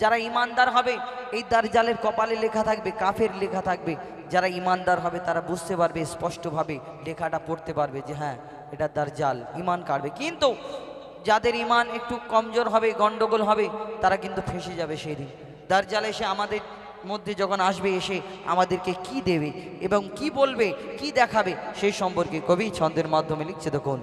যারা ইমানদার হবে, এই দারজালের কপালে লেখা থাকবে, কাফের লেখা থাকবে। যারা ইমানদার হবে, তারা বুঝতে পারবে, স্পষ্টভাবে লেখাটা পড়তে পারবে যে হ্যাঁ এটা দারজাল, ইমান কাটবে কিন্তু যাদের ইমান একটু কমজোর হবে, গন্ডগোল হবে, তারা কিন্তু ফেসে যাবে সেই দিন দারজাল এসে আমাদের মধ্যে যখন আসবে, এসে আমাদেরকে কি দেবে এবং কি বলবে, কি দেখাবে, সেই সম্পর্কে কবি ছন্দের মাধ্যমে লিখছে দেখুন।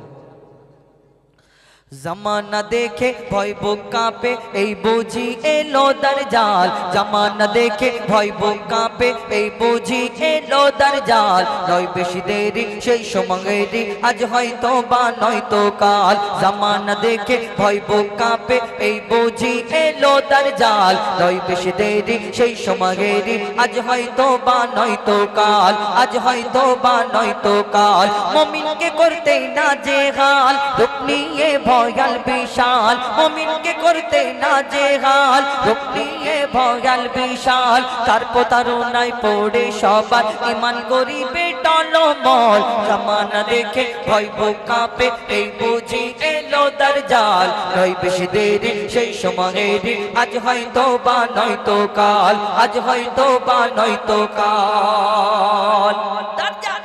জামানা দেখে ভয় বুক কাঁপে এই বুঝি এলো জাল জামানা দেখে ভয় বুক কাঁপে এই বুঝি এলো জাল নয় বেশি দেরি সেই সময়েরই আজ হয়তো বা নয়তো কাল জামানা দেখে ভয় বুক কাঁপে এই বুঝি এলো জাল নয় বেশি দেরি সেই সময়েরই আজ হয়তো বা নয়তো কাল আজ হয়তো বা নয়তো কাল মমিনকে করতে না যে হাল রূপ নিয়ে ভয়াল বিশাল, মমিনকে করতে না যে হাল। রূপ নিয়ে ভয়াল বিশাল, তার প্রতারণায় পড়ে সবার ইমান গরিবে টলমল, জামানা দেখে ভয় কাঁপে, এই বুঝি এলো দারজাল নয় বেশি দেরি, সেই সময়েরই আজ হয়তো বা নয়তো কাল। আজ হয়তো বা নয়তো কাল। দারজাল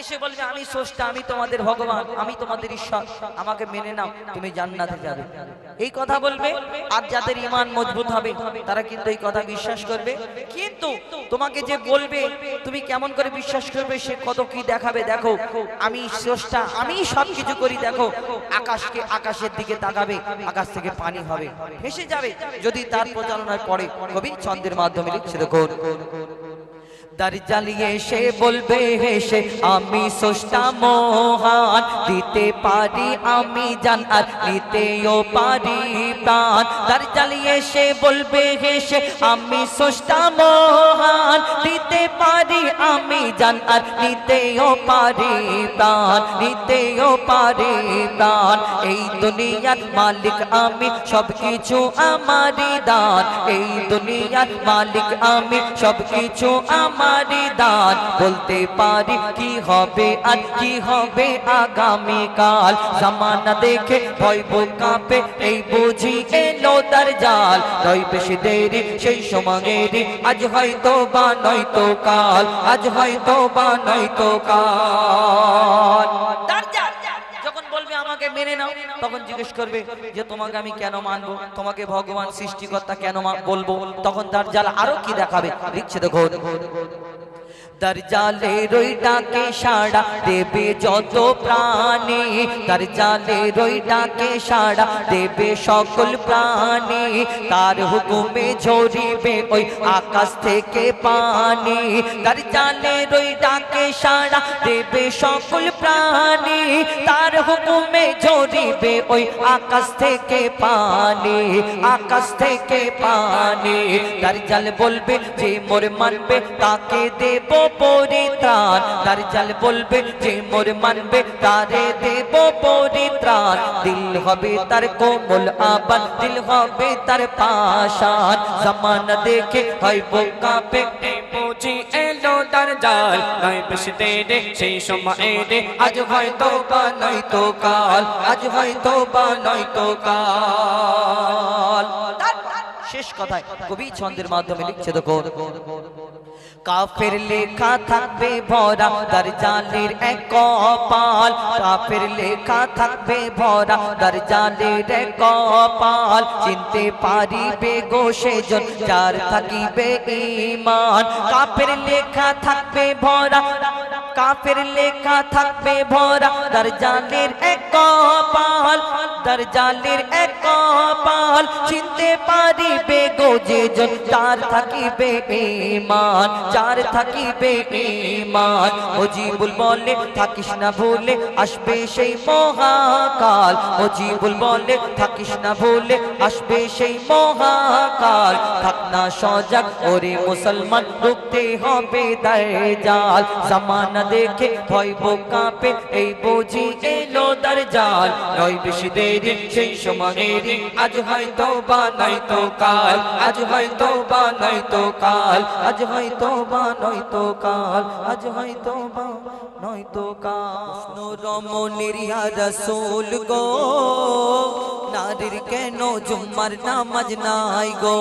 এসে বলবে, আমি স্রষ্টা, আমি তোমাদের ভগবান, আমি তোমাদের ঈশ্বর। আমাকে মেনে নাও, তুমি জান্নাতে যাবে। এই কথা বলবে, আর যাদের ইমান মজবুত হবে, তারা কিন্তু এই কথা বিশ্বাস করবে। কিন্তু তোমাকে যে বলবে, তুমি কেমন করে বিশ্বাস করবে, সে কত কি দেখাবে, দেখো। আমি স্রষ্টা, আমি সব কিছু করি, দেখো। আকাশকে আকাশের দিকে তাকাবে, আকাশ থেকে পানি হবে। ভেসে যাবে, যদি তার প্রচারণায় পড়ে। কবি ছন্দের মাধ্যমে লিখছে দেখো দার জ্বালিয়ে সে বলবে হেসে আমি সোষ্টা মহান। দিতে পারি আমি জান, আর নিতেও পারি প্রাণ। দার জ্বালিয়ে সে বলবে হেসে আমি সোষ্টা মহান। দিতে পারি আমি জান, আর নিতেও পারি প্রাণ, নিতেও পারি প্রাণ। এই দুনিয়ার মালিক আমি সব কিছু আমারই দান। এই দুনিয়ার মালিক আমি সব কিছু আমারই দান বলতে পারি কি হবে, আজ কি হবে আগামী কাল জামানা দেখে ভয় কাঁপে, এই বুঝি এলো তার জাল নয় বেশি দেরি, সেই সময়েরই, আজ হয়তো বা নয়তো কাল। আজ হয়তো বা নয়তো কাল। তার আমাকে মেনে নাও। তখন জিজ্ঞেস করবে যে, তোমাকে আমি কেন মানবো? তোমাকে ভগবান সৃষ্টিকর্তা কেন বলব? তখন তার জাল আরও কি দেখাবে? লিখছে দেখো তার জালে রই ডাকে সাড়া, দেবে যত প্রাণী। তার জালে রই ডাকে সাড়া, দেবে সকল প্রাণী। তার হুকুমে ঝরিবে ওই আকাশ থেকে পানি। তার জালে রই ডাকে সাড়া, দেবে সকল প্রাণী। তার হুকুমে ঝরিবে ওই আকাশ থেকে পানি, আকাশ থেকে পানি। তার জাল বলবে যে মোর মানবে, তাকে দেব পরিত্রাণ। তার জাল বলবে যে মোর মানবে, তারে দেব পরিত্রাণ। দিল হবে তার কোমল আবার দিল হবে তার পাশান দেখে হয় কাঁপে। বুঝি এলো তার জাল নয় দেরে, সেই রে আজ হয়তো বা নয়তো কাল, আজ হয়তো বা নয়তো কাল। শেষ কথায় কবি ছন্দের মাধ্যমে লিখছে দেখো কাফের লেখা থাকবে ভরা দার জালের এক কপাল। কাফের লেখা থাকবে ভরা দার জালের এক কপাল। চিনতে পারিবে গো সেজন, যার থাকিবে ইমান কাফের লেখা থাকবে ভরা, কাফের লেখা থাকবে ভরা দার জালের এক কপাল। দার জালের এক কপাল। চিনতে পারিবে গো যেজন যার থাকিবে ইমান যার থাকিবে ইমান মজিবুল বলে থাকিস না ভুলে আসবে সেই মহাকাল, মজিবুল বলে থাকিস না ভুলে আসবে সেই মহাকাল। থাক না সজাগ, ওরে মুসলমান রুখতে হবে দায় জাল জামানা দেখে ভয় কাঁপে, এই বুঝি এলো দার জাল নয় বেশি দেরি, সেই সময়েরই, আজ হয়তো বা নয়তো কাল, আজ হয়তো বা নয়তো কাল আজ হয়তো বা নয়তো কাল আজ হয়তো বা নয়তো কাল রমণের ইয়া রসুল গো নারীর কেন জুম্মার নামাজ নাই গো?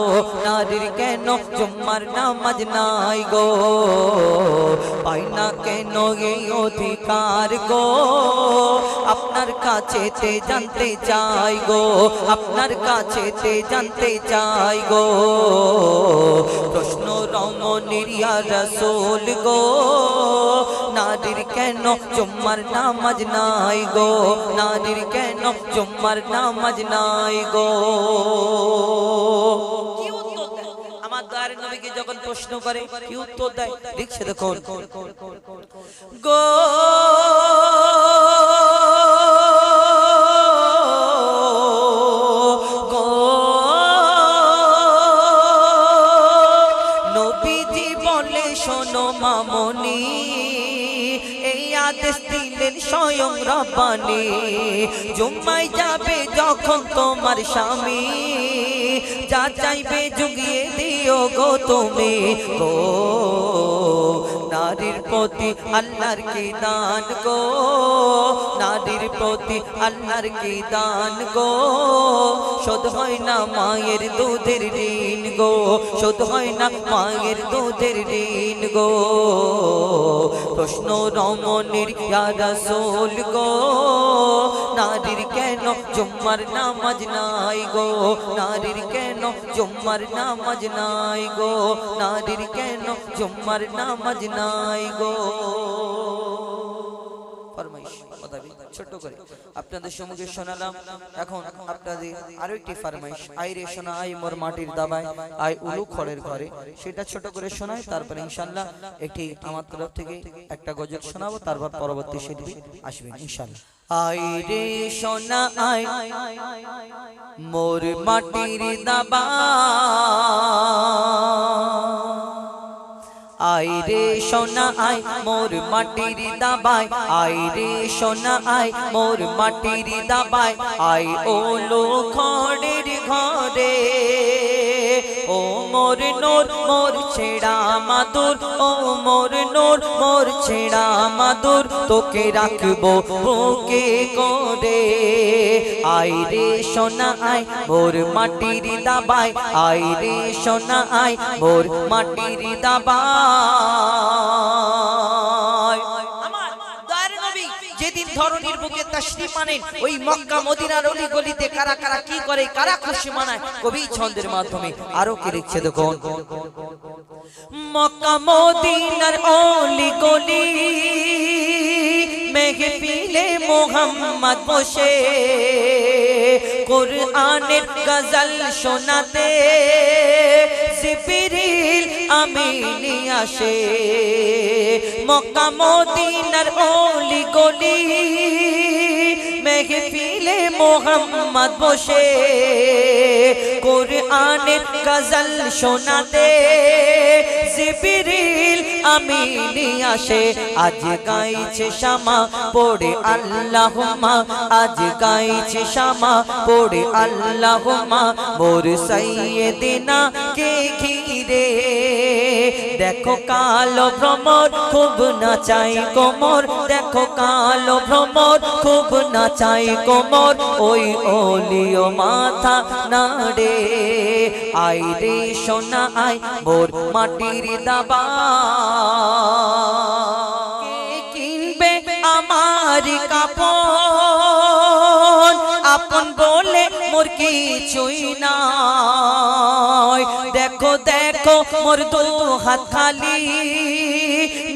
নারীর কেন জুম্মার নামাজ নাই গো? পাই না কেন এই অধিকার গো? আপনার কাছে তে জানতে চাই গো, আপনার কাছে তে জানতে চাই গো। প্রশ্ন রমণীর রসুল গো নারীর কেন? চুম্মার নামাজ নাই গো। নারীর কেন? চুম্মার নামাজ নাই গো? আমার নবীকে যখন প্রশ্ন করে, কি উত্তর দেয়? লিখছে দেখুন। গো রব্বানি জুম্মাই যাবে যখন তোমার স্বামী। যা চাইবে জুগিয়ে দিও গো তুমি। গো নারীর প্রতি আল্লাহর কি দান গো? নারীর প্রতি আল্লাহর কি দান গো? শোধ হয় না মায়ের দুধের ঋণ গো? শোধ হয় না মায়ের দুধের ঋণ গো? প্রশ্ন রমণের রাসোল গো, নারীর কেন জুম্মার নামাজ নাই গো? নারীর কেন জুম্মার নামাজ নাই গো? নারীর কেন জুম্মার নামাজ নাই গো। খড়ের ঘরে। সেটা ছোট করে শোনাই, তারপর ইনশাল্লাহ একটি আমার তরফ থেকে একটা গজল শোনাবো, তারপর পরবর্তী শিল্পী আসবেন ইনশাল্লাহ আই রে সোনা আই মোর মাটির দাবা আই রে সোনা আই মোর মাটির দাবাই আই রে সোনা আই মোর মাটির দাবাই আই ও লো খড়ের ঘরে, ও মোর নোর, মোর ছেড়া মাদুর, ও মোর নোর, মোর ছেড়া মাদুর, তোকে রাখব বুকে করে। আই রে সোনা আই মোর মাটির দাবাই আই রে সোনা আই মোর মাটির দাবাই ধরনীর বুকে তশরিফ আনেন ওই মক্কা, মদিনার অলি গলিতে কারা কারা কি করে, কারা খুশি মানায়, কবি ছন্দের মাধ্যমে আরও কি লিখছে দেখুন। মক্কা, মদিনার অলি গলি মেহফিলে মোহাম্মদ বসে, কোরআনের গজল শোনাতে জিবরিল আমিনি আসে। মক্কা মদিনার অলি গলি মেঘে মেহফিলে মোহাম্মদ বসে। কোরআনের গজল শোনাতে জিবরিল আমিনি আসে। আজ গাইছে শামা, পড়ে আল্লাহুম্মা। আজ গাইছে শামা, পড়ে আল্লাহুম্মা। মোর সাইয়েদিনা কে ঘিরে দেখো কালো ভ্রমর, খুব নাচাই কোমর। দেখো কালো ভ্রমর, খুব নাচাই কোমর। ওই ওলিও মাথা নাড়ে। আই রে সোনা আই মোর মাটির দাবা। কিনবে আমার কাপড়? আপন বলে মোর কিছুই নাই। দেখো দেখো, মোর দু হাত খালি।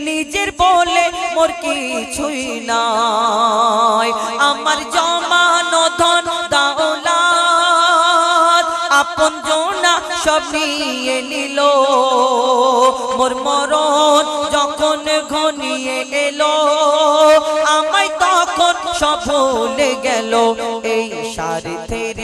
নিজের বলে মোর কিছুই নাই। আমার জমানো ধন দাওলাত আপন জোনা সব নিয়ে নিল। মোর মরণ যখন ঘনিয়ে এলো, আমায় তখন সব ভুলে গেল। এই স্বার্থের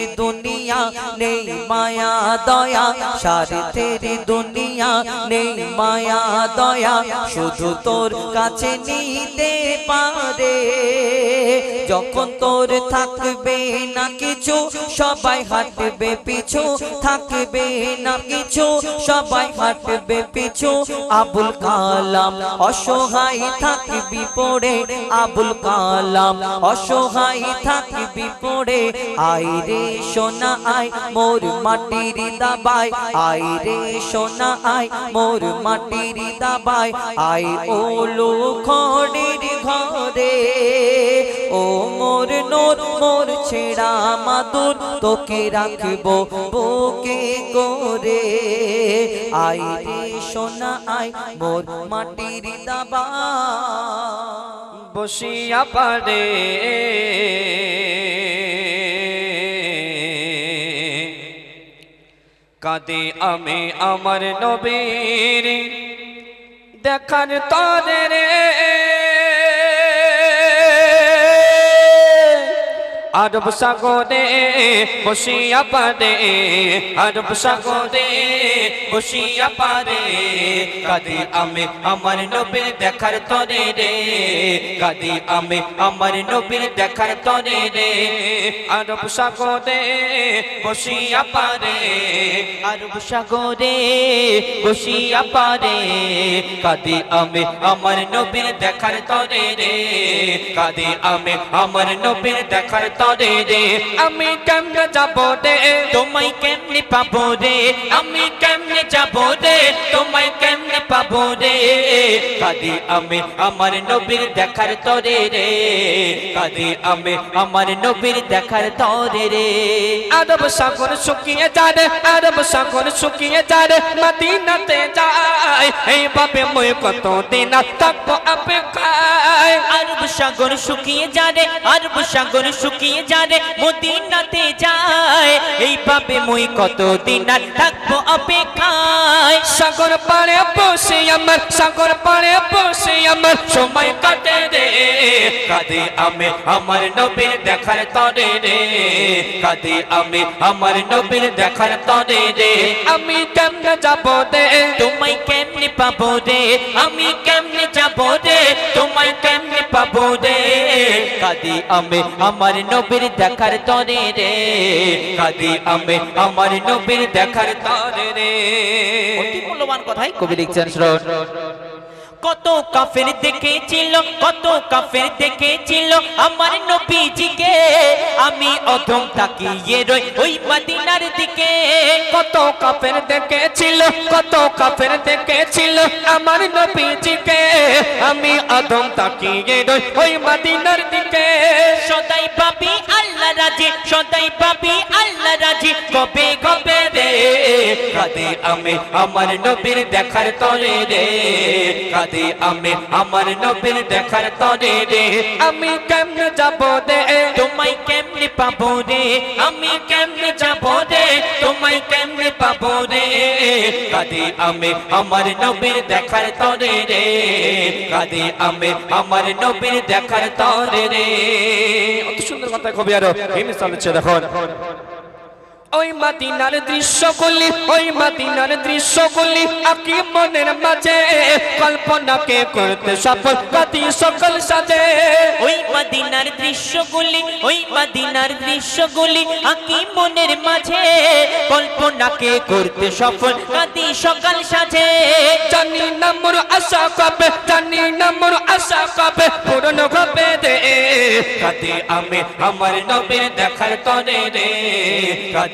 দুনিয়া নেই মায়া, দয়া। স্বার্থের দুনিয়া নেই মায়া, দয়া। শুধু তোর কাছে নিতে পারে। যখন তোর থাকবে না কিছু, সবাই হাঁটবে পিছু। থাকবে না কিছু, সবাই হাঁটবে পিছু। আবুল কালাম অসহায় থাকবি পড়ে। আবুল কালাম অসহায় থাকবি পড়ে। আই রে সোনা আই মোর মাটির দাবাই আই রে সোনা আই মোর মাটির দাবাই আই ওলো খড়ের ঘরে। ও মোর নোর, মোর ছেড়া মাদুর, তোকে রাখব বুকে করে। আই রে সোনা আই মোর মাটির দাবা বসিয়া পারে। কাঁদে আমি আমার নবীর দেখার তরে রে। আরব সাগরে বসিয়া পারে, আরব সাগরে বসিয়া পারে। কাদি আমি আমার নবীর দেখার তরে রে, কাদি আমি আমার নবীর দেখার তরে রে। আরব সাগরে বসিয়া পারে, আরব সাগরে বসিয়া পারে। কাদি আমি আমার নবীর দেখার তরে রে, কাদি আমি আমার নবীর দেখার তরে রে আমি কেমনে যাব রে তোমায় কেমনে পাবো রে আমি কেমনে যাব রে তোমায় কেমনে পাবো রে কাদি আমি আমার নবীর দেখার তরে রে। কাদি আমি আমার নবীর দেখার তরে রে। আরব সাগর শুকিয়ে যায়, আরব সাগর শুকিয়ে যায়, মদিনাতে যায়। এই ভাবে মই কত দিন থাকব অপেক্ষায়। আরব সাগর শুকিয়ে যারে আরব সাগর শুকিয়ে যারে মদিনাতে যায়। এইভাবে মই কত দিন আর থাকব অপেক্ষায়। সাগর পাড়ে বসে আমার, সাগর পাড়ে বসে আমার, সময় কাঁদে আমি আমার নবীর দেখার তরে রে। কাঁদে আমি আমার নবীর দেখার তরে রে। আমি কেমনে যাব রে? তোমায় কেমনে পাবো রে? আমি কেমনে যাব রে? তোমায় কেমনে পাবো রে? কাদি আমি আমার নবীর দেখার তরে রে। কাঁদে আমি আমার নবীর দেখার তরে রে। অতি মূল্যবান কথাই কবি লিখছেন শ্রোণ কত কাফের দেখেছিল, কত কাফের দেখেছিল। আমার নবীজিকে আমি অধম তাকিয়ে রই ওই মদিনার দিকে। কত কাফের দেখেছিল, কত কাফের দেখেছিল। আমার নবীজিকে আমি অধম তাকিয়ে রই ওই মদিনার দিকে। সদাই পাবি আল্লাহ রাজি, সদাই পাবি আল্লাহ রাজি কবে কবে রে কাদে আমি আমার নবীর দেখার তরে রে কাদে আমি আমার নবীর দেখার তরে রে আমি কেমনে যাব রে তোমায় কেমনে পাবো রে আমি কেমনে যাব রে তোমায় কেমনে পাবো রে কাদে আমি আমার নবীর দেখার তরে রে কাদে আমি আমার নবীর দেখার তরে রে অত সুন্দর কথা কবি আরও। হচ্ছে দেখুন। ওই মাদিনার দৃশ্যগুলি ওই মাদিনার দৃশ্যগুলি আকি মনের মাঝে। কল্পনাকে করতে সফল গতি সকল সাজে। ওই মদিনার দৃশ্যগুলি ওই মদিনার দৃশ্যগুলি আকি মনের মাঝে। কল্পনাকে করতে সফল কাদি সকাল সাজে। জানি না মোর আশা কবে জানি না মোর আশা কবে পূরণ হবে রে। কাদে আমি আমার নবীর দেখার তরে রে।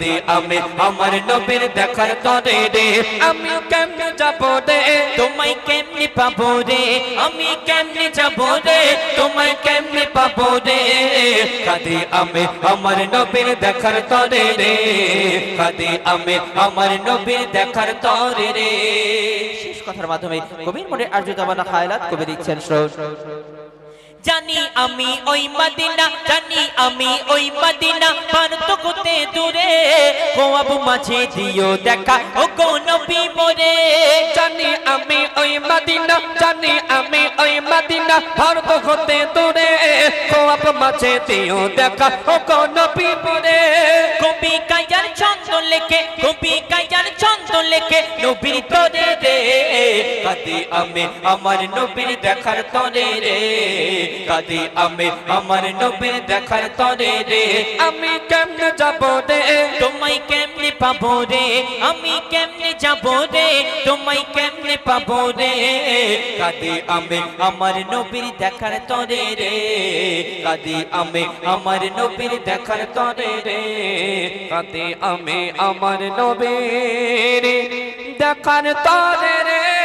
কাদে আমি আমার নবীর দেখার তরে রে আমি কেমনে যাব রে তোমায় কেমনে পাবো রে আমি কেমনে যাব রে তোমায় কেমনে পাবো রে কাদে আমি আমার নবীর দেখার তরে রে কাদে আমি আমার নবীর দেখার তরে রে শেষ কথার মাধ্যমে কবির মনে আর্যতা বানা খায়লাত কবি লিখছেন শ্রোণ জানি আমি ওই মদিনা, জানি আমি ওই মদিনা পার্থক্যতে দূরে? কোয়াব মাঝে দিও দেখা ও গো নবী মোরে। জানি আমি ওই মদিনা, জানি আমি ওই মদিনা, ভারত হতে দূরে? খোয়াব মাঝে দিও দেখা ও কোন বিপরে কবি কাজার ছন্দ লেখে, কবি কাজার ছন্দ লেখে, নবীর তোরে রে। কাদি আমি আমার নবীর দেখার তরে রে। কাদি আমি আমার নবীর দেখার তরে রে। আমি কেমনে যাব রে? তোমায় কেমনে পাবো রে? আমি কেমনে যাব রে? তোমায় কেমনে পাবো রে? কাদি আমি আমার নবীর দেখার তরে রে। কাদি আমি আমার নবীর দেখার তরে রে। কাদি আমি আমার নবীর দেখার তরে রে।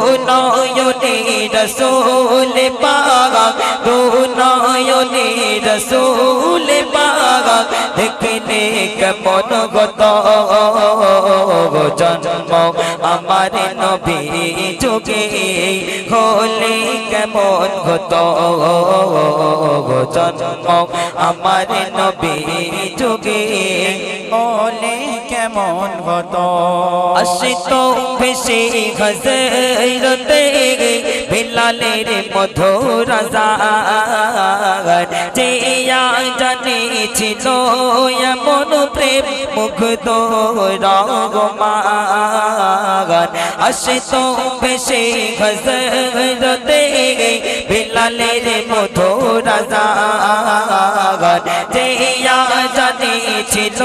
নয়নে রসুল পাগ দু নয়নে রসুল পাগ দেখলে কেমন গত জন্ম আমার নবী যোগে। হলে কেমন গত জন্ম আমার নবী যোগে। বলে কেমন হতো আসিত ভেসে হজরতে বিলালের মধুর রাজা যে জানিছিল এমন প্রেম মুগ্ধ রগমান আসিত ভেসে হজরতে বিলালের মধুর রাজার যে জানিছিল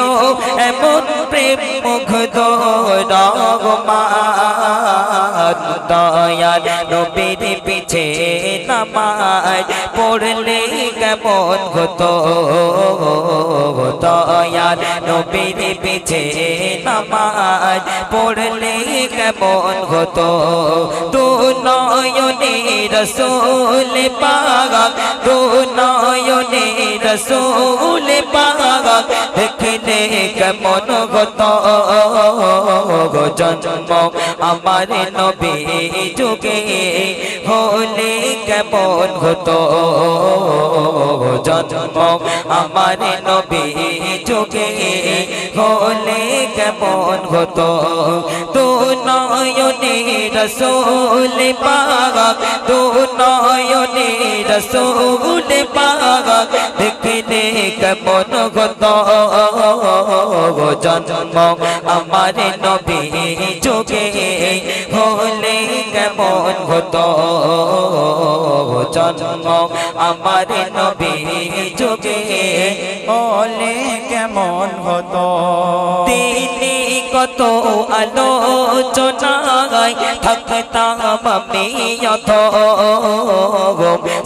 এমন প্রেম মুগ্ধ রগমান দয়াল নবীর পিছে নামাজ পড়লে কেমন হতো? দয়াল নবীর পিছে নামাজ পড়লে কেমন হতো? তু নয়নে রসুল পাগ দু নয়নে রসুল পাগ দেখলে কেমন হতো জন্ম? আমার নবী যুগে হলে কেমন হতো জন্ম? আমার নবী যুগে হলে কেমন হতো? তু নয়নে রসুল পাগ তু নয়নে রসুল পাগ দেখলে কেমন গত জন্ম আমার নবী হলে কেমন হতো জন্ম আমার নবী যোগে বলে কেমন হতো? তিনি কত আলোচনায় থাকতাম আমি অথ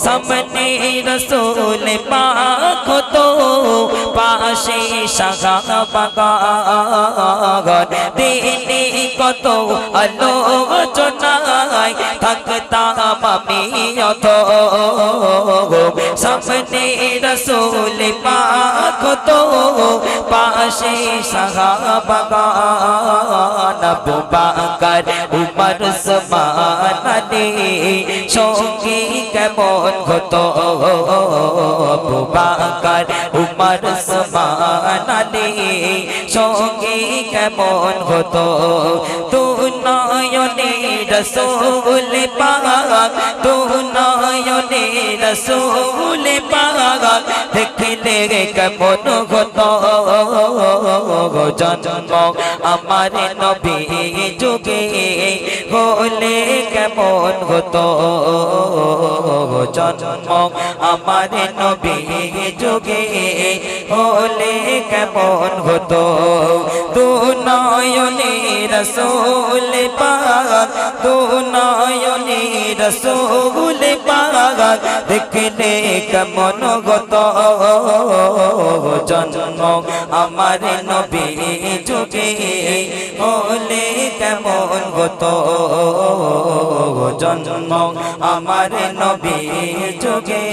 সামনে রসুল পাক পাশে সাগা বাগান তিনি কত আলোচনায় সামনে রসুল পাক তো পাশে সাহাবাগান আবু বাকার উমর সমান আলী সঙ্গী কেমন হতো আবু উমর সমান আলী সঙ্গী কেমন হতো তু নয়নে রসুল পাক তু নয়নে রসুল পাক। দেখলে কেমন হতো জন্ম? আমার নবী যুগে হলে কেমন হতো জন্ম? আমার নবী যুগে হলে কেমন হতো? দু নয়নে রসুল পাক দু নয়নে রসুল পাক দেখলে কেমন হতো জন্ম আমার নবী যুগে হলে কেমন হতো জন্ম আমার নবী যুগে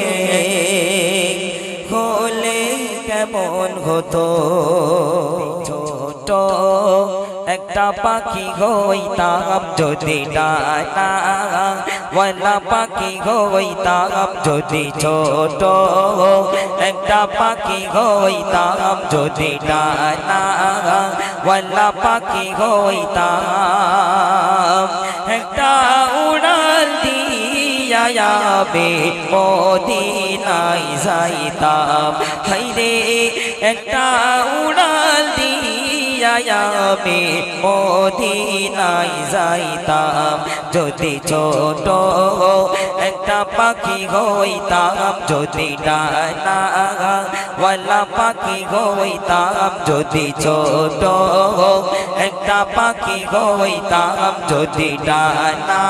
হলে কেমন হতো ছোট একটা পাখি হইতাম যদি ডানা, ওয়ালা পাখি হইতাম যদি ছোট। একটা পাখি হইতাম যদি ডানা, ওয়ালা পাখি হইতাম। একটা উড়াল দিয়া যাবে, মদিনায় যাইতাম। হাইরে একটা উড়াল দিয়া যাবে মদিনায় যাইতাম। যদি ছোট একটা পাখি হইতাম, যদি ডানা ওয়ালা পাখি হইতাম, যদি ছোট একটা পাখি হইতাম, যদি ডানা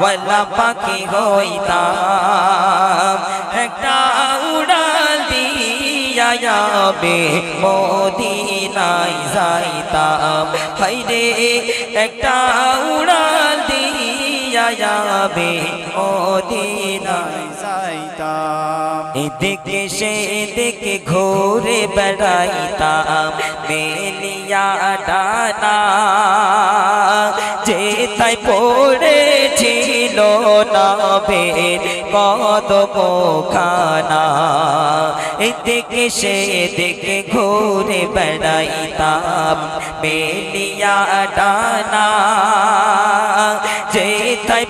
ওয়ালা পাখি হইতাম। একটা যাবে মদিনায় যাইতাম। হাইরে একটা উড়াল দিয়া যাবে মদিনায় যাইতাম। এদিকে সে দিকে ঘুরে বেড়াইতাম মেলিয়া ডানা যে তাই পড়েছিল নাবের কদম খানা এদিকে সে দিকে ঘুরে বেড়াইতাম মেলিয়া ডানা যে তাই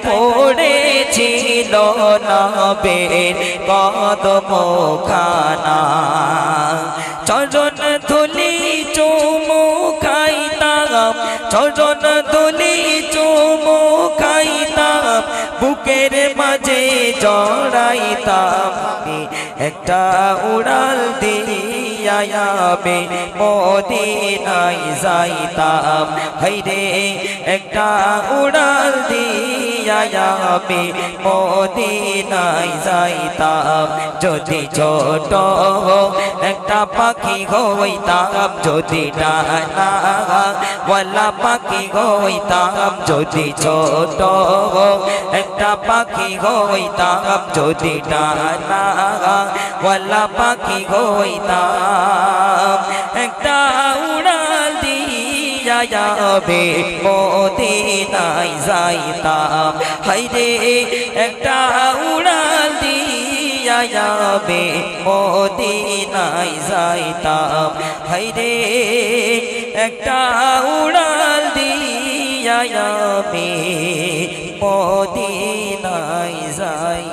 পড়েছিল নাবের কদম খানা চরণ ধুলি চুমু খাইতাম চরণ ধুলি চুমু খাইতাম বুকের মাঝে জড়াইতাম একটা উড়াল দিয়াবে মদিনাই যাইতাম। হাইরে একটা উড়াল দিয়াবে মদিনাই যাইতাম। যদি ছোট একটা পাখি হইতাম। যদি ডানা, ওয়ালা পাখি হইতাম। যদি ছোট একটা পাখি হইতাম। যদি ডানা, ওয়ালা পাখি হইতাম। একটা যাবে মদিনায় যাইতাম। হাইরে একটা উড়াল দিয়া যাবে মদিনায় যাইতাম। হাইরে একটা উড়াল দিয়া যাবে মদিনায় যাই